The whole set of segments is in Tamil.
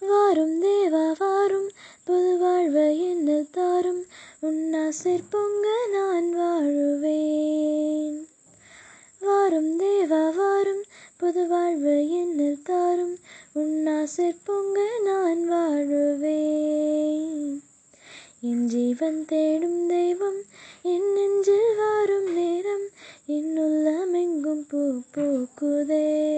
வாரும் தேவா வாரும். புது வாழ்வு என்ன தாரும். உன்னாசிர் பொங்க நான் வாழுவேன். வாரும் தேவா வாரும். புது வாழ்வு என்ன தாரும். உன்னாசிர் பொங்க நான் வாழுவேன். என் ஜீவன் தேடும் தெய்வம் என் நெஞ்சில் வாரும் நேரம். என் உள்ளமெங்கும் பூ பூக்குதே.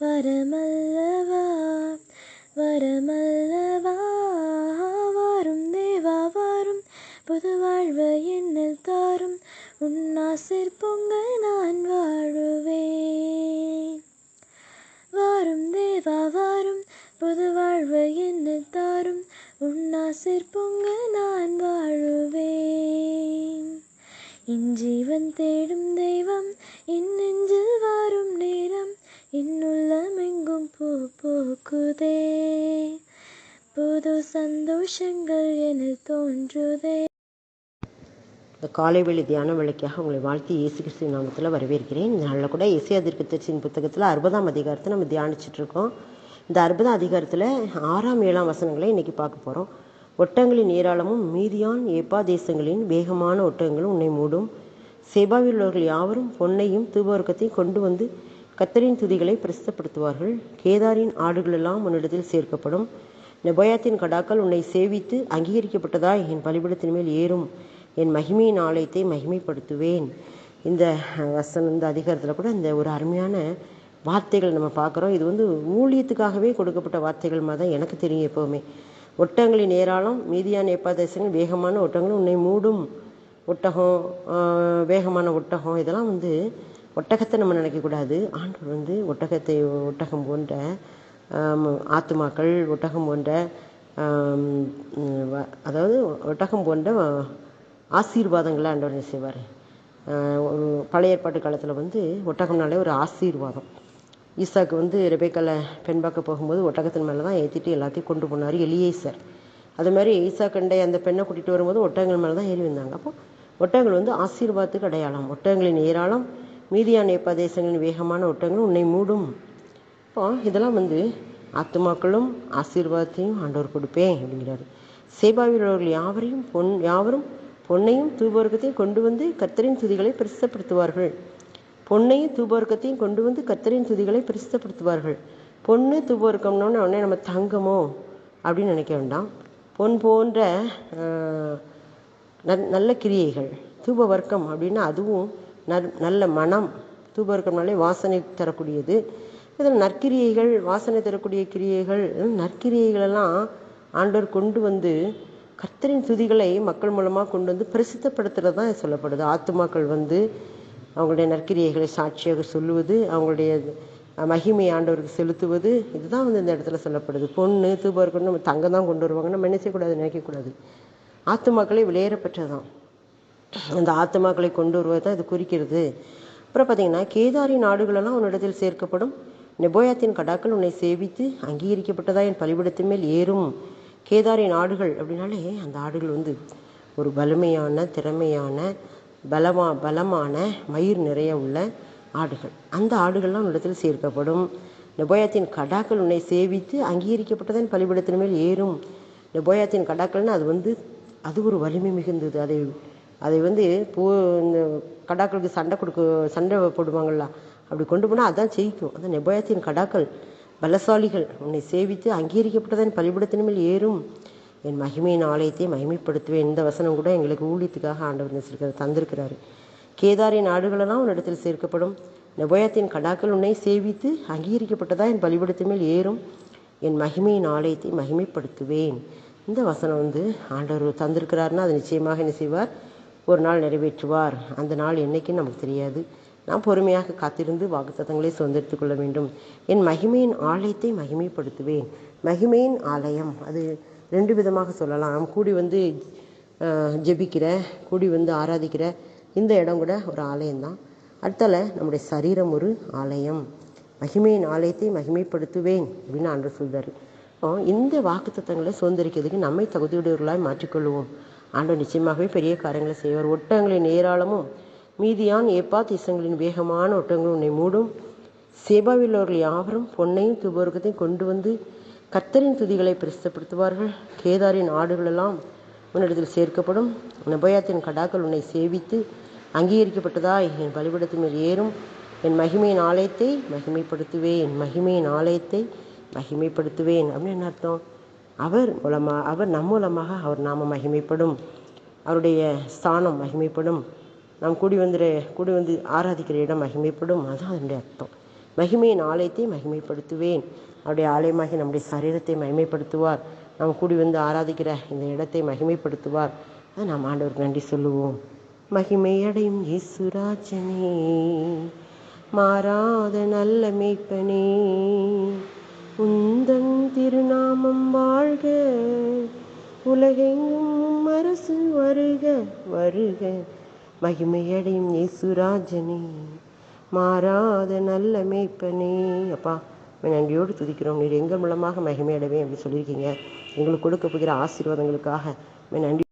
வரமல்லவா வரமல்லவா வாரும் தேவா வாரும். புது வாழ்வு என்னில் தாரும். உன்னாசிர் பொங்க நான் வாழுவேன். வாரும் தேவா வாரும். புது வாழ்வு என்னில் தாரும். உன்னாசிர் பொங்க நான் வாழுவேன். என் ஜீவன் தேடும் தெய்வம் என் நெஞ்சில் வாரும் நேரம். என்னுள்ளமெங்கும் பூ பூக்குதே. புது சந்தோஷங்கள் என தோன்றுதே. இந்த காலை வெளி தியான விளக்கியாக உங்களை வாழ்த்தி இயேசு கிறிஸ்து நாமத்தில் வரவேற்கிறேன். இந்த நாளில் கூட இசை அதிர்க்கத்தின் புத்தகத்தில் அறுபதாம் அதிகாரத்தை நம்ம தியானிச்சுட்டு இருக்கோம். இந்த அறுபதாம் அதிகாரத்தில் ஆறாம் ஏழாம் வசனங்களை இன்னைக்கு பார்க்க போகிறோம் ஒட்டங்களின் ஏராளமும் மீதியான் ஏப்பா தேசங்களின் வேகமான ஒட்டகங்களும் உன்னை மூடும். சேபாவில் உள்ளவர்கள் யாவரும் பொன்னையும் தூபவர்க்கத்தையும் கொண்டு வந்து கத்தரின் துதிகளை பிரசித்தப்படுத்துவார்கள். கேதாரின் ஆடுகளெல்லாம் உன்னிடத்தில் சேர்க்கப்படும். நெபோயாத்தின் கடாக்கள் உன்னை சேவித்து அங்கீகரிக்கப்பட்டதா என் பலிபடத்தின் மேல் ஏறும். என் மகிமையின் ஆலயத்தை மகிமைப்படுத்துவேன். இந்த வசனம் இந்த அதிகாரத்தில் கூட இந்த ஒரு அருமையான வார்த்தைகள் நம்ம பார்க்குறோம். இது வந்து ஊழியத்துக்காகவே கொடுக்கப்பட்ட வார்த்தைகள் மாதிரி தான் எனக்கு தெரியும் எப்போவுமே. ஒட்டங்களின் ஏராளம் மீதியான ஏப்பாதேசங்கள் வேகமான ஒட்டங்களும் உன்னை மூடும். ஒட்டகம் வேகமான ஒட்டகம் இதெல்லாம் வந்து ஒட்டகத்தை நம்ம நினைக்கக்கூடாது. ஆண்டவர் வந்து ஒட்டகத்தை ஒட்டகம் போன்ற ஆத்துமாக்கள் ஒட்டகம் போன்ற அதாவது ஒட்டகம் போன்ற ஆசீர்வாதங்களை ஆண்டவர் என்ன செய்வார்? ஒரு பழைய ஏற்பாட்டு காலத்தில் வந்து ஒட்டகம்னாலே ஒரு ஆசீர்வாதம். ஈசாக்கு வந்து ரெபேக்கால பெண் பார்க்க போகும்போது ஒட்டகத்தின் மேலே தான் ஏற்றிட்டு எல்லாத்தையும் கொண்டு போனார் எலியேசர். அது மாதிரி ஈசா கண்டை அந்த பெண்ணை கூட்டிகிட்டு வரும்போது ஒட்டகங்கள் மேலே தான் ஏறி வந்தாங்க. அப்போ ஒட்டகங்கள் வந்து ஆசீர்வாதத்துக்கு அடையாளம். ஒட்டகங்களின் ஏராளம் மீதியான பிரதேசங்களின் வேகமான ஓட்டங்கள் உன்னை மூடும். இப்போ இதெல்லாம் வந்து ஆத்துமாக்களும் ஆசீர்வாதத்தையும் ஆண்டவர் கொடுப்பேன் அப்படிங்கிறாரு. சேபாவில் உள்ளவர்கள் யாவரையும் பொன் யாவரும் பொன்னையும் தூபவர்க்கத்தையும் கொண்டு வந்து கத்தரின் துதிகளை பிரசித்தப்படுத்துவார்கள். பொன்னையும் தூபவர்க்கத்தையும் கொண்டு வந்து கத்தரின் துதிகளை பிரசித்தப்படுத்துவார்கள். பொண்ணு தூபவர்க்கம்னோன்னு உடனே நம்ம தங்கமோ அப்படின்னு நினைக்க வேண்டாம். பொன் போன்ற நல்- நல்ல கிரியைகள் தூப வர்க்கம் அப்படின்னா அதுவும் நல்ல மனம் தூப வர்க்கம்னாலே வாசனை தரக்கூடியது. இதில் நற்கிரியைகள் வாசனை தரக்கூடிய கிரியைகள் நற்கிரியைகளெல்லாம் நற்கிரியைகள் எல்லாம் ஆண்டவர் கொண்டு வந்து கர்த்தரின் துதிகளை மக்கள் மூலமாக கொண்டு வந்து பிரசித்தப்படுத்துறது தான் சொல்லப்படுது. ஆத்துமாக்கள் வந்து அவங்களுடைய நற்கிரியைகளை சாட்சியாக சொல்லுவது அவங்களுடைய மகிமை ஆண்டவருக்கு செலுத்துவது இதுதான் வந்து இந்த இடத்துல சொல்லப்படுது. பொண்ணு தூபவர்க்கம் நம்ம தங்கம் தான் கொண்டு வருவாங்க. நம்ம என்ன செய்யக்கூடாது? நினைக்கக்கூடாது. ஆத்துமாக்களை விளையேற பெற்றதான் அந்த ஆத்துமாக்களை கொண்டு வருவது தான் இது குறிக்கிறது. அப்புறம் பார்த்தீங்கன்னா கேதாரி நாடுகளெல்லாம் உன்னிடத்தில் சேர்க்கப்படும். நெபோயாத்தின் கடாக்கள் உன்னை சேவித்து அங்கீகரிக்கப்பட்டதா என் பலிபிடத்தின் மேல் ஏறும் கேதாரி நாடுகள் அப்படின்னாலே அந்த ஆடுகள் வந்து ஒரு வலிமையான திறமையான பலமா பலமான மயிர் நிறைய உள்ள ஆடுகள். அந்த ஆடுகள்லாம் உன்னிடத்தில் சேர்க்கப்படும். நெபோயாத்தின் கடாக்கள் உன்னை சேவித்து அங்கீகரிக்கப்பட்டதன் பலிபிடத்தின் மேல் ஏறும். நெபோயாத்தின் கடாக்கள்னு அது வந்து அது ஒரு வலிமை மிகுந்தது. அதை அதை வந்து பூ இந்த கடாக்களுக்கு சண்டை கொடுக்க சண்டை போடுவாங்கள்ல அப்படி கொண்டு போனால் அதான் ஜெயிக்கும். அதான் நெபாயத்தின் கடாக்கள். பலசாலிகள். உன்னை சேவித்து அங்கீகரிக்கப்பட்டதன் பலிபடத்தின் மேல் ஏறும். என் மகிமையின் ஆலயத்தை மகிமைப்படுத்துவேன். இந்த வசனம் கூட எங்களுக்கு ஊழியத்துக்காக ஆண்டவர் நினைச்சிருக்காரு தந்திருக்கிறாரு. கேதாரின் ஆடுகளெல்லாம் உன்னிடத்தில் சேர்க்கப்படும். நெபோயத்தின் கடாக்கள் உன்னை சேவித்து அங்கீகரிக்கப்பட்டதா? என் பலிபடத்தின் மேல் ஏறும். என் மகிமையின் ஆலயத்தை மகிமைப்படுத்துவேன். இந்த வசனம் வந்து ஆண்டவர் தந்திருக்கிறாருன்னா அது நிச்சயமாக என்ன செய்வார்? ஒரு நாள் நிறைவேற்றுவார். அந்த நாள் என்னைக்குன்னு நமக்கு தெரியாது. நாம் பொறுமையாக காத்திருந்து வாக்குத்தத்தங்களை சுதந்திரித்துக் கொள்ள வேண்டும். என் மகிமையின் ஆலயத்தை மகிமைப்படுத்துவேன். மகிமையின் ஆலயம் அது ரெண்டு விதமாக சொல்லலாம். நாம் கூடி வந்து ஜெபிக்கிற கூடி வந்து ஆராதிக்கிற இந்த இடம் கூட ஒரு ஆலயம்தான். அடுத்தால நம்முடைய சரீரம் ஒரு ஆலயம். மகிமையின் ஆலயத்தை மகிமைப்படுத்துவேன் அப்படின்னு ஆண்டு சொல்றாரு. இந்த வாக்குத்தத்தங்களை சுதந்திரிக்கிறதுக்கு நம்மை தகுதியுடையவர்களாய் மாற்றிக்கொள்வோம் ஆண்டவர் நிச்சயமாகவே பெரிய காரியங்களை செய்வார். ஒட்டங்களின் ஏராளமும் மீதியான் ஏப்பா திசங்களின் வேகமான ஒட்டங்கள் உன்னை மூடும். சேபாவில் அவர்கள் யாவரும் பொன்னையும் துபோர்க்கத்தையும் கொண்டு வந்து கத்தரின் துதிகளை பிரசித்தப்படுத்துவார்கள் கேதாரின் ஆடுகளெல்லாம் உன்னிடத்தில் சேர்க்கப்படும். நபயாத்தின் கடாக்கள் உன்னை சேவித்து அங்கீகரிக்கப்பட்டதாய் என் பலிபடத்தின் மேல் ஏறும். என் மகிமையின் ஆலயத்தை மகிமைப்படுத்துவேன். மகிமையின் ஆலயத்தை மகிமைப்படுத்துவேன் அப்படின்னு என்ன அர்த்தம்? அவர் மூலமாக அவர் நம் மூலமாக அவர் நாம மகிமைப்படும். அவருடைய ஸ்தானம் மகிமைப்படும். நாம் கூடி வந்துற கூடி வந்து ஆராதிக்கிற இடம் மகிமைப்படும். அதுதான் அதனுடைய அர்த்தம். மகிமையின் ஆலயத்தை மகிமைப்படுத்துவேன். அவருடைய ஆலயமாகி நம்முடைய சரீரத்தை மகிமைப்படுத்துவார். நாம் கூடி வந்து ஆராதிக்கிற இந்த இடத்தை மகிமைப்படுத்துவார். அதை நாம் ஆண்டவருக்கு நன்றி சொல்லுவோம். மகிமையடையும் இயேசுராஜனே மாறாத நல்ல மேய்ப்பனே. உந்தன் திருநாமம் வாழ்க. உலகெங்கும் உம் அரசு வருக வருக. மகிமையடையும் இயேசுராஜனே. மாறாத நல்ல மேய்ப்பனே. அப்பா நன்றியோடு துதிக்கிறோம். நீர் எங்கள் மூலமாக மகிமையடைவேன் அப்படி சொல்லியிருக்கீங்க. எங்களுக்கு கொடுக்க போகிற ஆசீர்வாதங்களுக்காக நன்றி